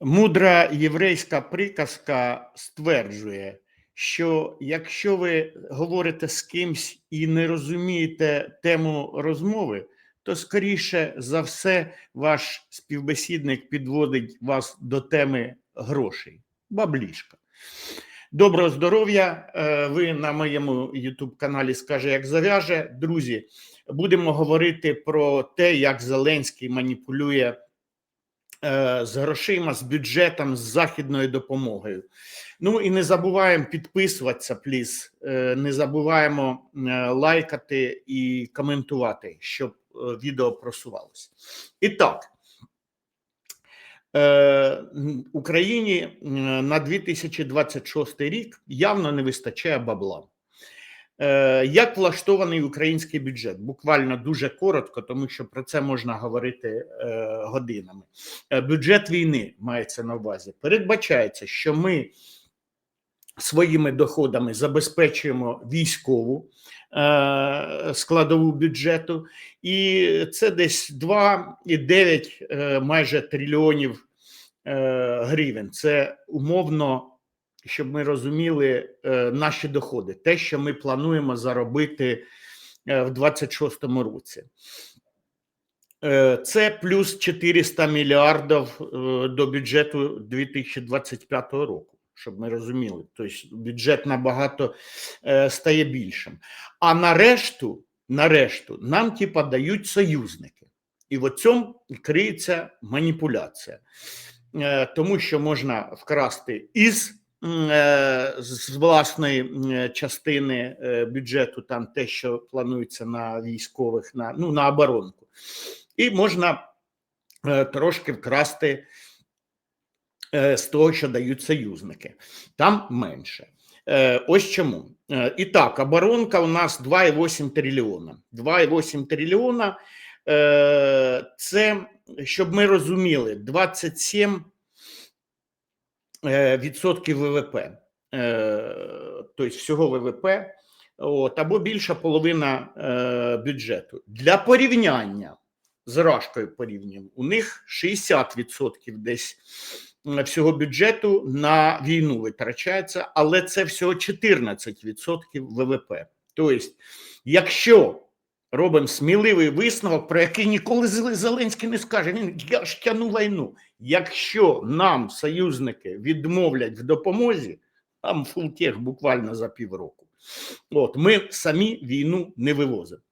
Мудра єврейська приказка стверджує, що якщо ви говорите з кимсь і не розумієте тему розмови, то скоріше за все ваш співбесідник підводить вас до теми грошей. Баблішка. Доброго здоров'я! Е, Ви на моєму youtube каналі Скаже, як зав'яже. Друзі, будемо говорити про те, як Зеленський маніпулює з грошима, з бюджетом, з західною допомогою. Ну і не забуваємо підписуватися, пліз. Е, Не забуваємо е, лайкати і коментувати, щоб е, відео просувалося. І так. Е, Україні е, на 2026 рік явно не вистачає бабла. Е, Як влаштований український бюджет? Буквально дуже коротко, тому що про це можна говорити е, годинами. Е, Бюджет війни мається на увазі. Передбачається, що ми своїми доходами забезпечуємо військову складову бюджету, і це десь 2,9 е, майже трильйонів гривень. Це умовно, щоб ми розуміли е, наші доходи, те, що ми плануємо заробити е, в 26-му році. Е, Це плюс 400 мільярдів до бюджету 2025 року, щоб ми розуміли. Тобто бюджет набагато стає більшим. А на решту, на решту нам типа дають союзники. І в цьому криється маніпуляція, тому що можна вкрасти із з власної е, частини е, бюджету, там те, що планується на військових, на, ну, на оборонку, і можна е, трошки вкрасти е, з того, що дають союзники. Там менше. Е, Ось чому. Е, І так, оборонка у нас 2,8 трильйона. 2,8 трильйона е, це, щоб ми розуміли, 27 е, відсотків ВВП, е, тобто всього ВВП, от, або більша половина е, бюджету. Для порівняння з Рашкою порівнюємо, у них 60% десь всього бюджету на війну витрачається, але це всього 14% ВВП. Тобто, якщо робимо сміливий висновок, про який ніколи Зеленський не скаже, він я ж тяну війну. Якщо нам союзники відмовлять в допомозі, там фултех буквально за півроку. От ми самі війну не вивозимо.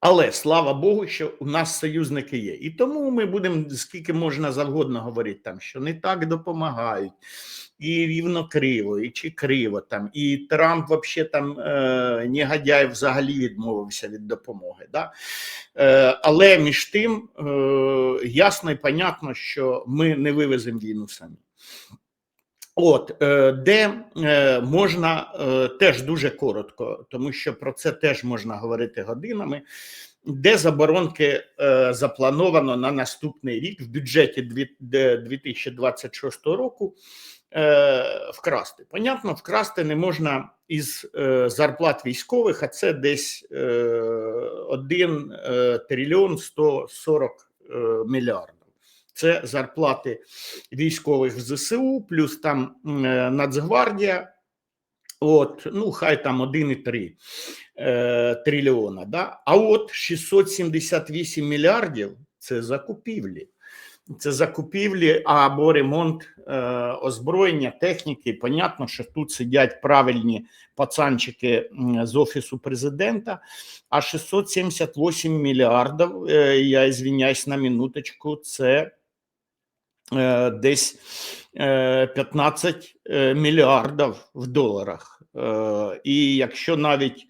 Але слава Богу, що у нас союзники є. І тому ми будемо скільки можна завгодно говорити, там, що не так допомагають, і рівно криво, і чи криво там, і Трамп взагалі там е, негодяй взагалі відмовився від допомоги. Да? Е, але між тим е, ясно і понятно, що ми не вивеземо війну самі. От е, де е, можна е, теж дуже коротко, тому що про це теж можна говорити годинами. Де заборонки заплановано на наступний рік в бюджеті дві- де 2026 року вкрасти. Понятно, вкрасти не можна із зарплат військових, а це десь е, 1 е, трильйон 140 е, мільярдів. Це зарплати військових в ЗСУ, плюс там е, Нацгвардія. От, ну, хай там 1,3 е, трильйона. Да? А от 678 мільярдів це закупівлі. Це закупівлі або ремонт е, озброєння, техніки. Понятно, що тут сидять правильні пацанчики з офісу президента. А 678 мільярдів, е, я звиняюсь на минуточку, це десь е, 15 е, мільярдів в доларах. Е, І якщо навіть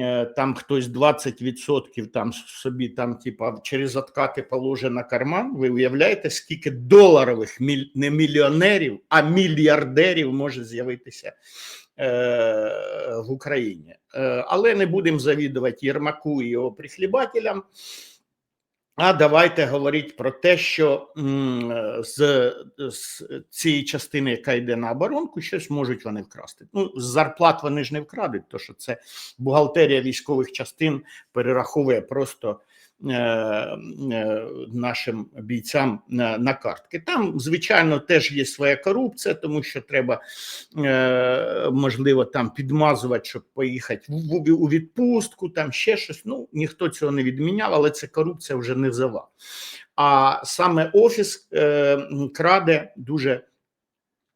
е, там хтось 20% там собі там, типа, через откати положить на карман, ви уявляєте, скільки доларових не мільйонерів, а мільярдерів може з'явитися е, в Україні. Е, Але не будемо завідувати Єрмаку і його прихлібателям. А давайте говорити про те, що з, з цієї частини, яка йде на оборонку, щось можуть вони вкрасти. Ну, з зарплат вони ж не вкрадуть, тому що це бухгалтерія військових частин перераховує просто нашим бійцям на, на картки. Там, звичайно, теж є своя корупція, тому що треба е, можливо там підмазувати, щоб поїхати у відпустку, там ще щось. Ну ніхто цього не відміняв, але це корупція вже не зава. А саме офіс е, краде дуже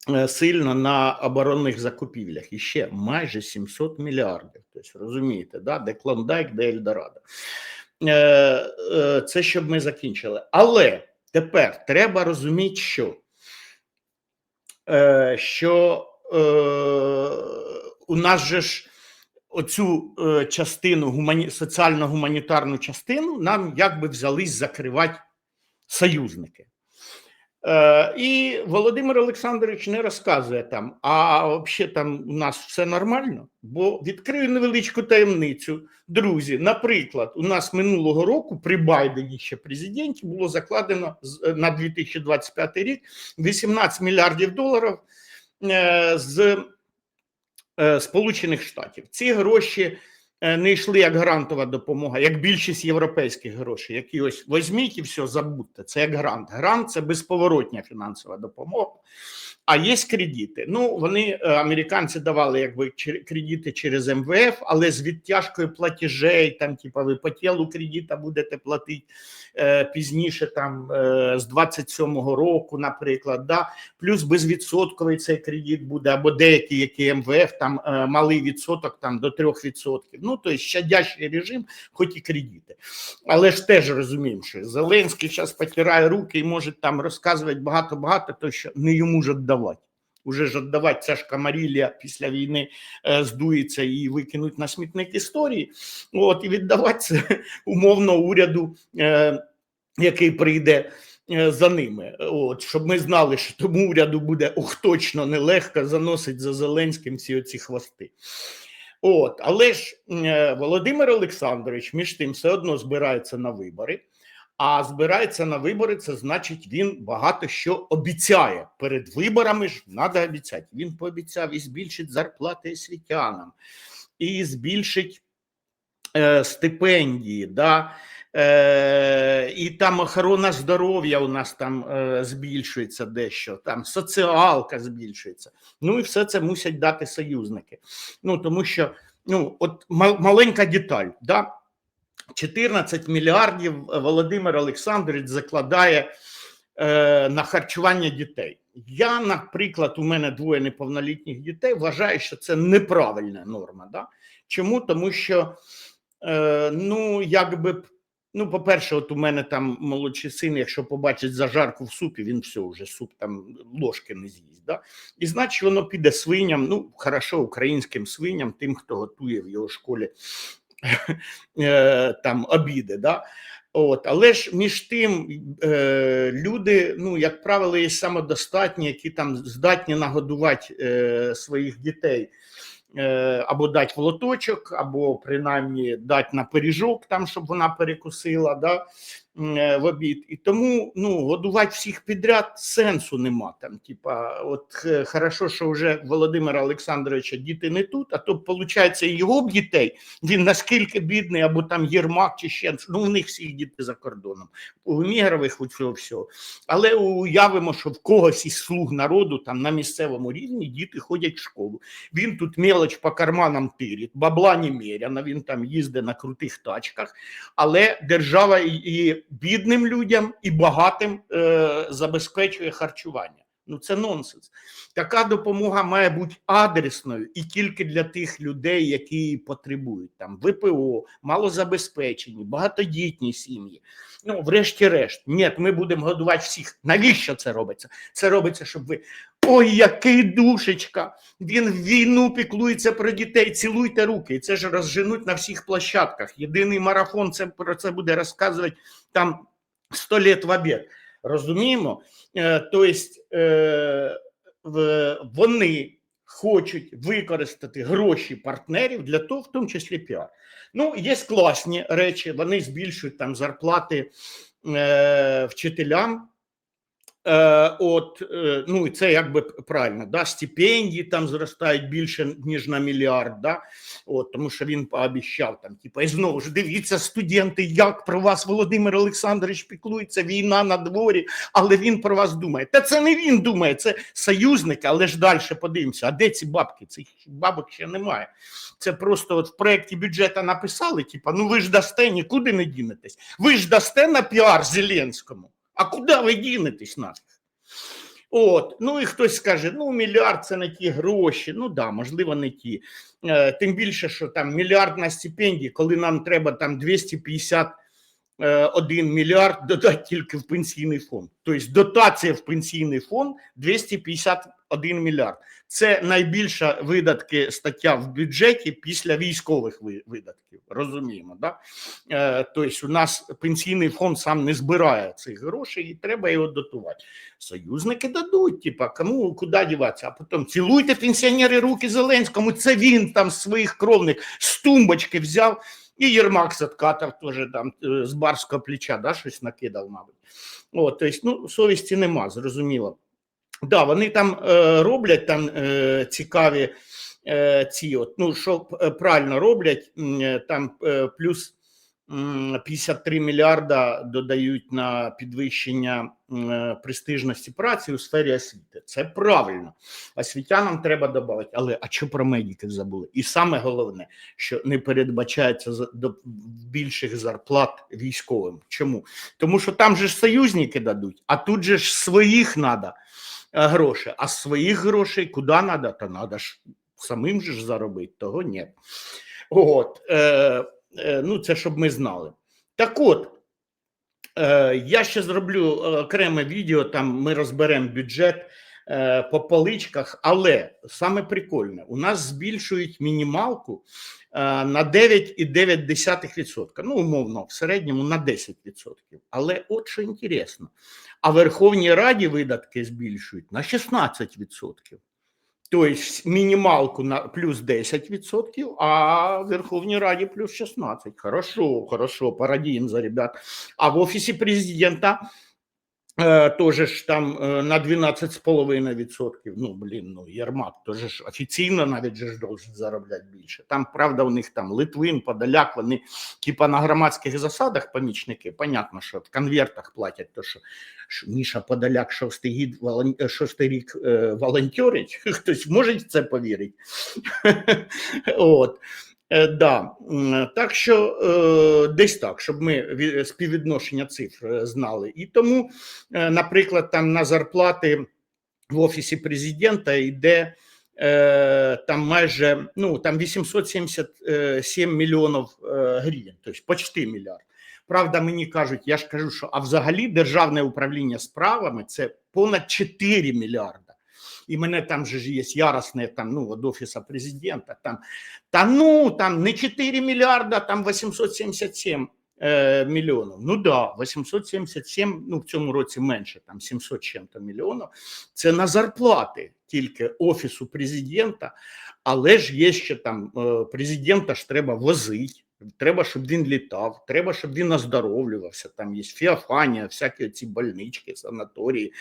е, сильно на оборонних закупівлях. І ще майже 700 мільярдів. Тобто, розумієте, да? де Клондайк, де Ельдорадо. Е, е, Це щоб ми закінчили. Але тепер треба розуміти, що, е, що у нас же ж оцю частину соціально-гуманітарну частину нам якби взялись закривати союзники. Е, і Володимир Олександрович не розказує там, а взагалі там у нас все нормально. Бо відкрию невеличку таємницю. Друзі, наприклад, у нас минулого року при Байдені ще президенті було закладено е, на 2025 рік 18 мільярдів доларів е, з Сполучених Штатів. Ці гроші не йшли як грантова допомога, як більшість європейських грошей, які ось возьміть і все, забудьте. Це як грант. Грант це безповоротня фінансова допомога. А є кредити. Ну вони е, американці давали якби кредити через МВФ, але з відтяжкою платежей, там, типа, ви по тілу кредита будете платити е, пізніше, там е, з 27-го року, наприклад. Да? Плюс безвідсотковий цей кредит буде, або деякі, які МВФ, там е, малий відсоток там до 3%. Ну, тобто щадящий режим, хоч і кредити. Але ж теж розуміємо, що Зеленський зараз потирає руки і може там розказувати багато-багато, то що не йому ж віддавати. Уже ж віддавати ця ж камарілля після війни е, здується і викинуть на смітник історії. От і віддавати це умовно уряду, е, який прийде е, за ними. От щоб ми знали, що тому уряду буде ох точно нелегко заносить за Зеленським всі оці хвости. От, але ж Володимир Олександрович між тим все одно збирається на вибори. А збирається на вибори, це значить, він багато що обіцяє. Перед виборами ж треба обіцяти. Він пообіцяв і збільшить зарплати освітянам, і збільшить е, стипендії, да, е, і там охорона здоров'я у нас там е, збільшується дещо, там соціалка збільшується. Ну і все це мусять дати союзники. Ну тому що ну, от маленька деталь, да, 14 мільярдів Володимир Олександрович закладає е, на харчування дітей. Я, наприклад, у мене двоє неповнолітніх дітей, вважаю, що це неправильна норма. Да? Чому? Тому що, е, ну, якби, ну, по-перше, от у мене там молодший син, якщо побачить зажарку в супі, він все вже суп там ложки не з'їсть. Да? І значить, воно піде свиням, ну, хорошо, українським свиням, тим, хто готує в його школі е, там обіди. Да? От, але ж між тим е, люди, ну як правило, є самодостатні, які там здатні нагодувати е, своїх дітей е, або дати в лоточок, або принаймні дати на пиріжок, там, щоб вона перекусила да, е, в обід. І тому ну, годувати всіх підряд сенсу нема. Там, типа, от е, хорошо, що вже Володимира Олександровича діти не тут, а то виходить, його б дітей він наскільки бідний, або там Єрмак чи ще ну у них всіх діти за кордоном, у мігрових у цього всього. Але уявимо, що в когось із слуг народу там на місцевому рівні діти ходять в школу. Він тут мелоч по карманам тирить, бабла немеряно, він там їздить на крутих тачках, але держава і бідним людям, і багатим е, забезпечує харчування. Ну це нонсенс. Така допомога має бути адресною і тільки для тих людей, які її потребують. Там ВПО, малозабезпечені, багатодітні сім'ї. Ну, врешті-решт, ні, ми будемо годувати всіх. Навіщо це робиться? Це робиться, щоб ви. Ой, який душечка! Він в війну піклується про дітей. Цілуйте руки. Це ж розженуть на всіх площадках. Єдиний марафон це про це буде розказувати там 100 літ в обід. Розуміємо? Е, Тобто е, вони хочуть використати гроші партнерів для того, в тому числі піар. Ну, є класні речі, вони збільшують там зарплати е, вчителям. Е, от, е, ну і це якби правильно, да, стипендії там зростають більше, ніж на мільярд, да, от, тому що він пообіщав там, типу, і знову ж дивіться, студенти, як про вас Володимир Олександрович піклується, війна на дворі, але він про вас думає. Та це не він думає, це союзники, але ж далі подивимося, а де ці бабки? Цих бабок ще немає. Це просто от в проєкті бюджету написали, типу, ну ви ж дасте, нікуди не дінетесь. Ви ж дасте на піар Зеленському. А куди ви дінетесь нафіг? От, ну і хтось скаже, ну мільярд це не ті гроші. Ну да, можливо, не ті. Е, тим більше, що там мільярд на стипендії, коли нам треба там 251 мільярд додати тільки в пенсійний фонд. Тобто дотація в пенсійний фонд 251 мільярд. Це найбільша видатки стаття в бюджеті після військових видатків. Розуміємо, да? Е, тобто, у нас пенсійний фонд сам не збирає цих грошей, і треба його дотувати. Союзники дадуть, типа, кому куди діватися, а потім цілуйте пенсіонери руки Зеленському. Це він там своїх кровних з тумбочки взяв. І Єрмак Садкатов теж там з барського плеча да, щось накидав, мабуть. О, тобто, ну, совісті нема, зрозуміло. Да, вони там е, роблять там е, цікаві е, ці, от, ну, що правильно роблять, е, там е, плюс 53 мільярда додають на підвищення е, престижності праці у сфері освіти. Це правильно. Освітянам треба додати. Але а що про медиків забули? І саме головне, що не передбачається до більших зарплат військовим. Чому? Тому що там же ж союзники дадуть, а тут же ж своїх треба гроші. А своїх грошей куди треба? Та треба ж самим же ж заробити, того ні. От, е, ну, це щоб ми знали. Так от, е, я ще зроблю е, окреме відео, там ми розберемо бюджет е, по поличках, але саме прикольне, у нас збільшують мінімалку е, на 9,9%. Ну, умовно, в середньому на 10%. Але от що інтересно, а Верховній Раді видатки збільшують на 16%. Тобто мінімалку на плюс 10%, а Верховній Раді плюс 16%. Хорошо, хорошо, порадіємо за ребят. А в Офісі президента е, теж ж там е, на 12,5%. Ну, блін, ну Єрмак теж ж офіційно навіть же ж должен заробляти більше. Там, правда, у них там Литвин, Подоляк, вони типа на громадських засадах помічники. Понятно, що в конвертах платять, то що, що Міша Подоляк шостий, гід, е, шостий рік волонтерить. Хтось може в це повірити. От. Е, да. Так що е, десь так, щоб ми співвідношення цифр е, знали. І тому, наприклад, там на зарплати в офісі президента йде там майже ну там 877 мільйонів гривень, тобто почти мільярд. Правда, мені кажуть, я ж кажу, що а взагалі державне управління справами це понад 4 мільярда. І мене там же ж є яростне там, ну, від офісу президента. Там, та ну, там не 4 мільярда, там 877 е, мільйонів. Ну да, 877, ну в цьому році менше, там 700 чим-то мільйонів. Це на зарплати тільки офісу президента, але ж є ще там е, президента ж треба возити. Треба, щоб він літав, треба, щоб він оздоровлювався. Там є фіофанія, всякі ці больнички, санаторії.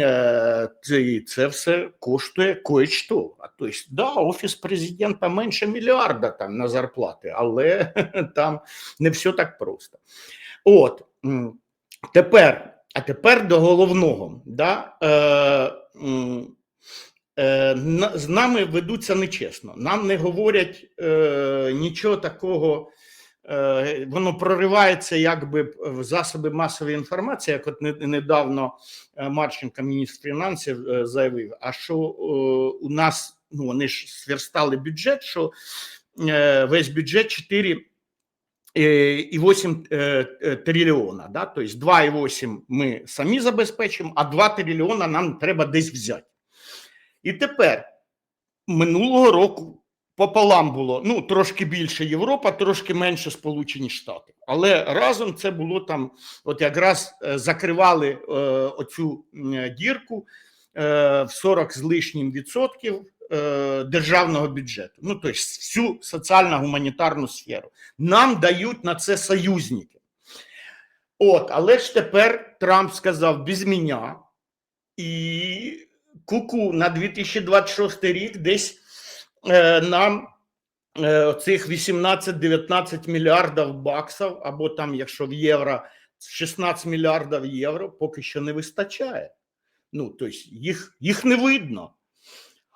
Е, це, це все коштує кое-що. А тобто, да, офіс президента менше мільярда там на зарплати, але там не все так просто. От тепер, а тепер до головного. Да? Е, з нами ведуться нечесно. Нам не говорять е, нічого такого. Е, воно проривається якби в засоби масової інформації, як от недавно е, Марченко, міністр фінансів, е, заявив. А що е, у нас ну вони ж сверстали бюджет, що е, весь бюджет 4 е, і 8 е, е, трильйона. Да? Тобто 2,8 ми самі забезпечимо, а 2 трильйона нам треба десь взяти. І тепер минулого року пополам було ну трошки більше Європа, трошки менше Сполучені Штати. Але разом це було там, от якраз е, закривали е, оцю дірку е, в 40 з лишнім відсотків е, державного бюджету. Ну тобто всю соціально-гуманітарну сферу. Нам дають на це союзники. От, але ж тепер Трамп сказав без мене. І куку на 2026 рік десь е, нам е, цих 18-19 мільярдів баксів, або там, якщо в євро, 16 мільярдів євро, поки що не вистачає. Ну, тобто їх, їх не видно.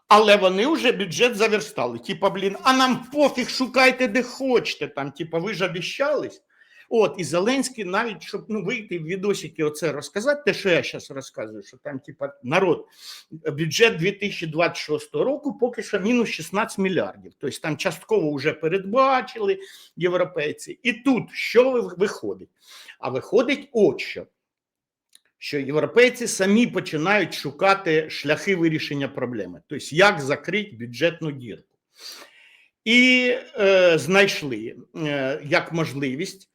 Але вони вже бюджет заверстали. Типа, блін, а нам пофіг, шукайте де хочете. Там, типа, ви ж обіщались. От, і Зеленський навіть, щоб ну, вийти в відосики оце розказати, те, що я зараз розказую, що там, типа, народ, бюджет 2026 року поки що мінус 16 мільярдів. Тобто там частково вже передбачили європейці. І тут що виходить? А виходить от що. Що європейці самі починають шукати шляхи вирішення проблеми, тобто як закрити бюджетну дірку. І е, знайшли е, як можливість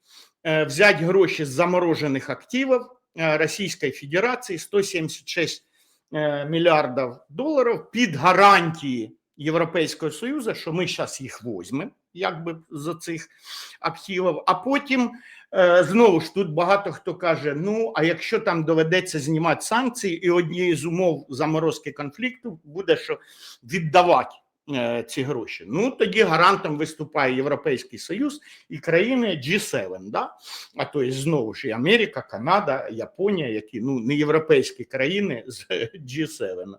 взяти гроші з заморожених активів е, Російської Федерації 176 е, мільярдів доларів під гарантії Європейського Союзу, що ми зараз їх візьмемо, якби з цих активів, а потім е, знову ж тут багато хто каже: ну а якщо там доведеться знімати санкції, і однією з умов заморозки конфлікту буде, що віддавати е, ці гроші. Ну тоді гарантом виступає Європейський Союз і країни G7, да? а то є знову ж і Америка, Канада, Японія, які ну не європейські країни з G7.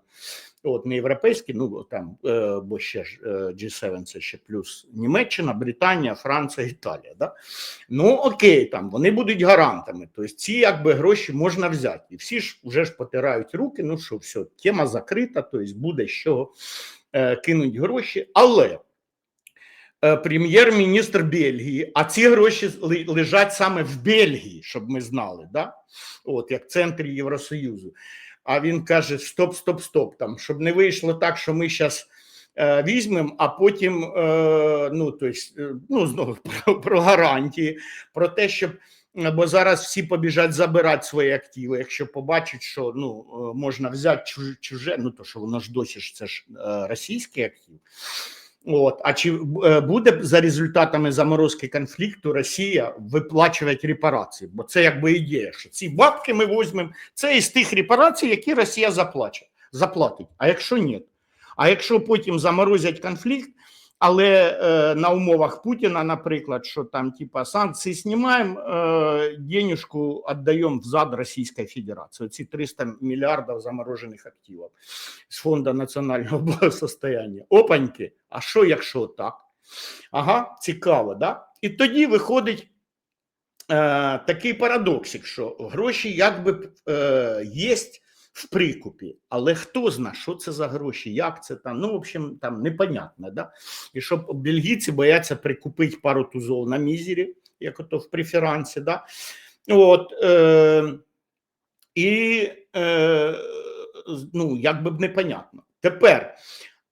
От не європейські, ну там, е, бо ще ж е, G7 це ще плюс Німеччина, Британія, Франція, Італія. Да? Ну окей, там вони будуть гарантами. Тобто ці якби гроші можна взяти. І всі ж вже ж потирають руки. Ну що, все, тема закрита, тобто буде з чого е, кинуть гроші. Але е, прем'єр-міністр Бельгії, а ці гроші лежать саме в Бельгії, щоб ми знали, да? От як в центрі Євросоюзу. А він каже: стоп, стоп, стоп, там, щоб не вийшло так, що ми зараз е, візьмемо, а потім е, ну, то есть, е, ну, знову про, про гарантії, про те, щоб. Бо зараз всі побіжать забирати свої активи, якщо побачать, що ну е, можна взяти чуже, чуже, ну то що воно ж досі ж це ж е, російський актив. От, а чи е, буде за результатами заморозки конфлікту Росія виплачувати репарації? Бо це якби ідея, що ці бабки ми візьмемо, це із тих репарацій, які Росія заплаче, заплатить. А якщо ні? А якщо потім заморозять конфлікт, але е, на умовах Путіна, наприклад, що там типа санкції знімаємо, е, денежку віддаємо взад Російської Федерації. Ці 300 мільярдів заморожених активів з Фонду національного благосостояння. Опаньки, а що якщо так? Ага, цікаво, да? І тоді виходить е, такий парадоксик, що гроші якби е, є в прикупі, але хто знає, що це за гроші, як це там, ну, в общем, там непонятно, да? І щоб бельгійці бояться прикупити пару тузов на мізері, як ото в преферансі, да? От, е, і е, ну, як би б непонятно. Тепер,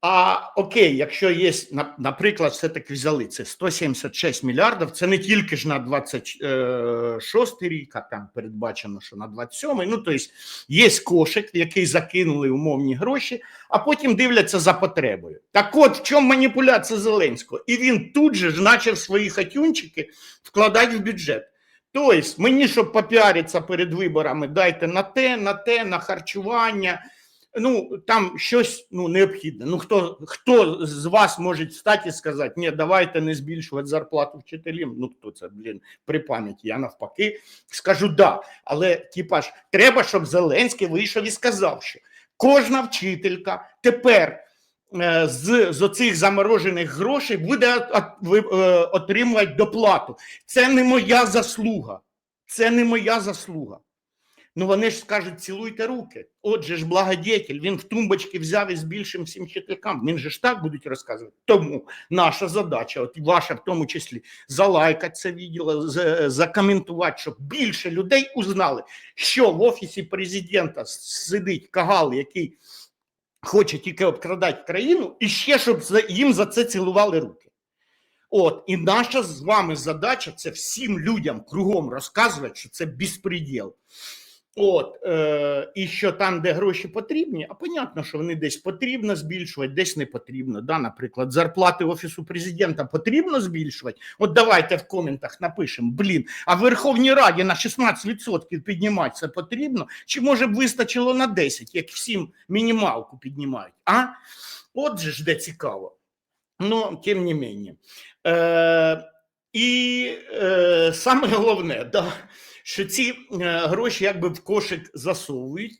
а окей, якщо є, на- наприклад, все-таки взяли це 176 мільярдів, це не тільки ж на 26 рік, а там передбачено, що на 27, ну, тобто є кошик, в який закинули умовні гроші, а потім дивляться за потребою. Так от, в чому маніпуляція Зеленського? І він тут же ж почав свої хатюнчики вкладати в бюджет. Тобто, мені, щоб попіаритися перед виборами, дайте на те, на те, на харчування. Ну, там щось ну, необхідне. Ну, хто, хто з вас може встати і сказати, ні, давайте не збільшувати зарплату вчителям. Ну, хто це, блін, при пам'яті. Я навпаки скажу да. Але типа ж, треба, щоб Зеленський вийшов і сказав, що кожна вчителька тепер е, з, з оцих заморожених грошей буде е, отримувати доплату. Це не моя заслуга. Це не моя заслуга. Ну вони ж скажуть, цілуйте руки. Отже ж, благодетель, він в тумбочки взяв і збільшив всім вчителькам. Він же ж так будуть розказувати. Тому наша задача, от ваша в тому числі, залайкати це відео, закоментувати, щоб більше людей узнали, що в офісі президента сидить кагал, який хоче тільки обкрадати країну, і ще щоб їм за це цілували руки. От, і наша з вами задача це всім людям кругом розказувати, що це безпреділ. От, е, і що там, де гроші потрібні, а понятно, що вони десь потрібно збільшувати, десь не потрібно. Да? Наприклад, зарплати Офісу президента потрібно збільшувати. От давайте в коментах напишемо: блін, а в Верховній Раді на 16% піднімати це потрібно? Чи може б вистачило на 10, як всім мінімалку піднімають? А? От же ж де цікаво. Ну, тим не менше. Е, і е, саме головне, да, що ці е, гроші якби в кошик засовують.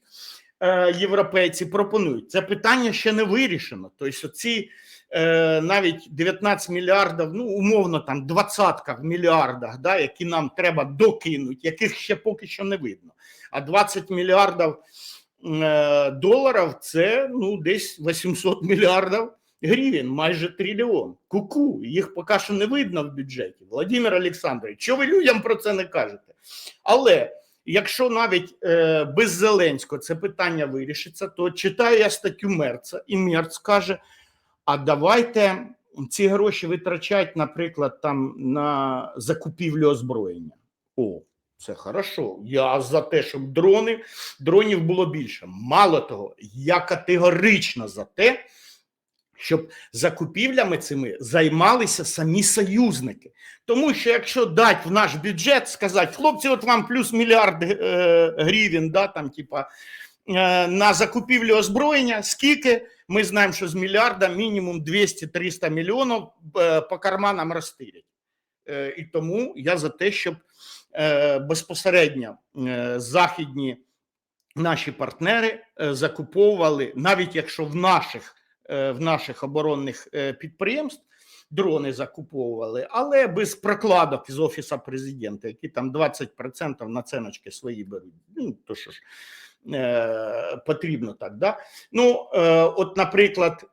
Е, європейці пропонують. Це питання ще не вирішено. Тобто, ці е, навіть 19 мільярдів, ну умовно там двадцятка в мільярдах, да, які нам треба докинути, яких ще поки що не видно. А 20 мільярдів доларів це ну десь 800 мільярдів гривень, майже трильйон. Ку-ку, їх поки що не видно в бюджеті. Володимир Олександрович, що ви людям про це не кажете? Але якщо навіть е, без Зеленського це питання вирішиться, то читаю я статтю Мерца, і Мерц каже: а давайте ці гроші витрачать, наприклад, там на закупівлю озброєння. О, це хорошо. Я за те, щоб дрони, дронів було більше. Мало того, я категорично за те, щоб закупівлями цими займалися самі союзники. Тому що якщо дати в наш бюджет, сказати, хлопці, от вам плюс мільярд е, гривень, да, там, типа, е, на закупівлю озброєння, скільки ми знаємо, що з мільярда мінімум 200-300 мільйонів е, по карманам розтирять. І тому я за те, щоб безпосередньо західні наші партнери закуповували, навіть якщо в наших в наших оборонних е, підприємств дрони закуповували, але без прокладок з офісу президента, які там 20% націночки свої беруть. Ну то що ж е, потрібно так. Да? Ну, е, от, наприклад,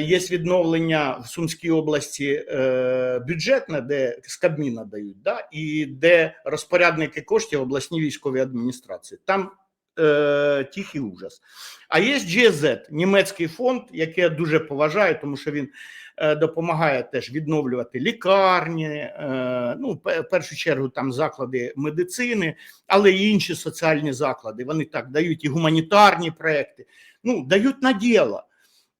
є відновлення в Сумській області е, бюджетне, де з Кабміна дають, да? і де розпорядники коштів обласні військові адміністрації. Там е, тихий ужас. А є GZ, німецький фонд, який я дуже поважаю, тому що він е, допомагає теж відновлювати лікарні, е, ну, в першу чергу там заклади медицини, але й інші соціальні заклади. Вони так дають і гуманітарні проекти, ну, дають на діло.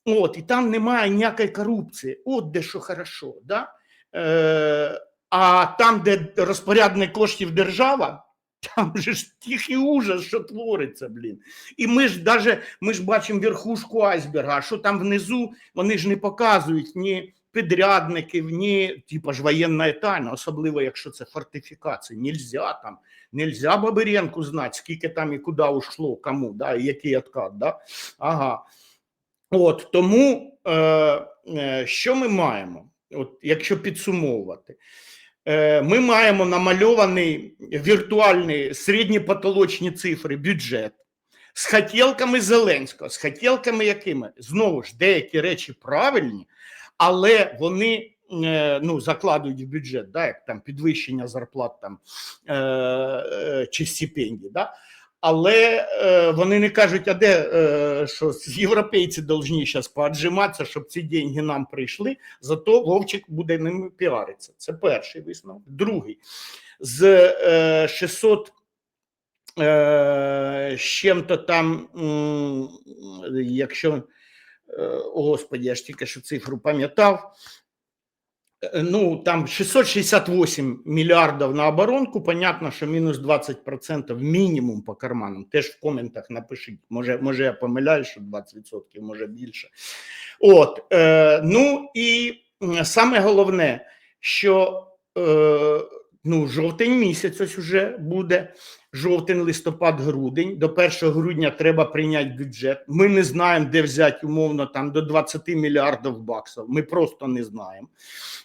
От, і там немає ніякої корупції. От де що хорошо. Да? Е, а там, де розпорядник коштів держава, там же ж тихий ужас, що твориться, блін. І ми ж даже ми ж бачимо верхушку айсберга, а що там внизу вони ж не показують ні підрядників, ні типа ж воєнна тайна, особливо якщо це фортифікації. Нельзя там, нельзя Бабиренку знати, скільки там і куди ушло, кому, да, і який откат. Да? Ага. От тому е, е, що ми маємо, от, якщо підсумовувати? Е, Ми маємо намальований віртуальний середньопотолочні цифри бюджет з хотілками Зеленського, з хотілками якими знову ж деякі речі правильні, але вони е, ну, закладують в бюджет, да, як там підвищення зарплат там, е, чи стипендій. Да? Але е, вони не кажуть, а де е, що європейці повинні зараз поаджиматися, щоб ці деньги нам прийшли, зато Вовчик буде ними піаритися. Це перший висновок. Другий з е, 600 е, чим-то там, якщо е, о господі, я ж тільки що цифру пам'ятав. Е, Ну, там 668 мільярдів на оборонку. Понятно, що мінус 20% мінімум по карманам. Теж в коментах напишіть. Може, може я помиляюсь, що 20%, може більше. От, е, ну і саме головне, що е, ну, жовтень місяць ось уже буде. Жовтень, листопад, грудень. До 1 грудня треба прийняти бюджет. Ми не знаємо, де взяти умовно там до 20 мільярдів баксів. Ми просто не знаємо.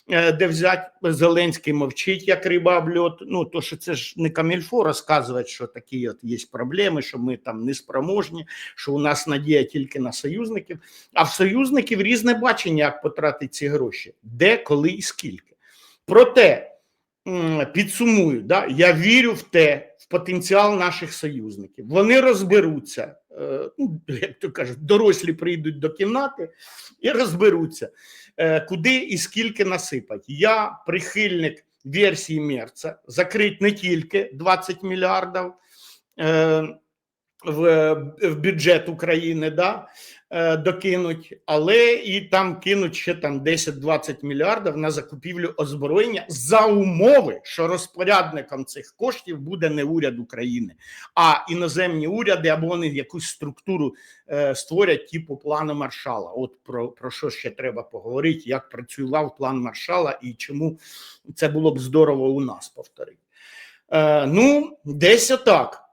Е, Де взяти Зеленський мовчить, як риба об льот. Ну то що це ж не камільфо розказувати, що такі от є проблеми, що ми там неспроможні, що у нас надія тільки на союзників. А в союзників різне бачення, як потратити ці гроші, де, коли і скільки. Проте підсумую, да, я вірю в те, потенціал наших союзників. Вони розберуться, е, ну, як то кажуть, дорослі прийдуть до кімнати і розберуться, е, куди і скільки насипать. Я прихильник версії Мерца, закрить не тільки 20 мільярдів. Е, в, бюджет України, да, докинуть, але і там кинуть ще там 10-20 мільярдів на закупівлю озброєння за умови, що розпорядником цих коштів буде не уряд України, а іноземні уряди або вони якусь структуру е, створять, типу плану Маршала. От про, про що ще треба поговорити, як працював план Маршала і чому це було б здорово у нас повторити. Е, ну, десь отак.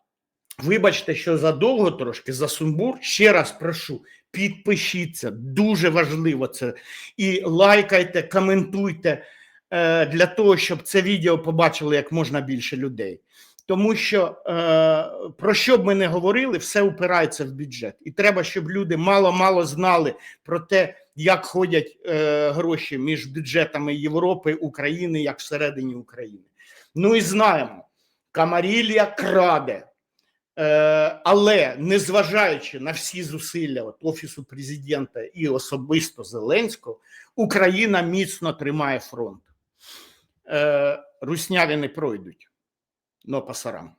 Вибачте, що задовго трошки за сумбур. Ще раз прошу, підпишіться, дуже важливо це. І лайкайте, коментуйте е, для того, щоб це відео побачили як можна більше людей. Тому що е, про що б ми не говорили, все упирається в бюджет. І треба, щоб люди мало-мало знали про те, як ходять е, гроші між бюджетами Європи, України, як всередині України. Ну і знаємо, Камарілля краде. Е, але незважаючи на всі зусилля от, Офісу президента і особисто Зеленського, Україна міцно тримає фронт. Русняви Русняві не пройдуть, но пасарам.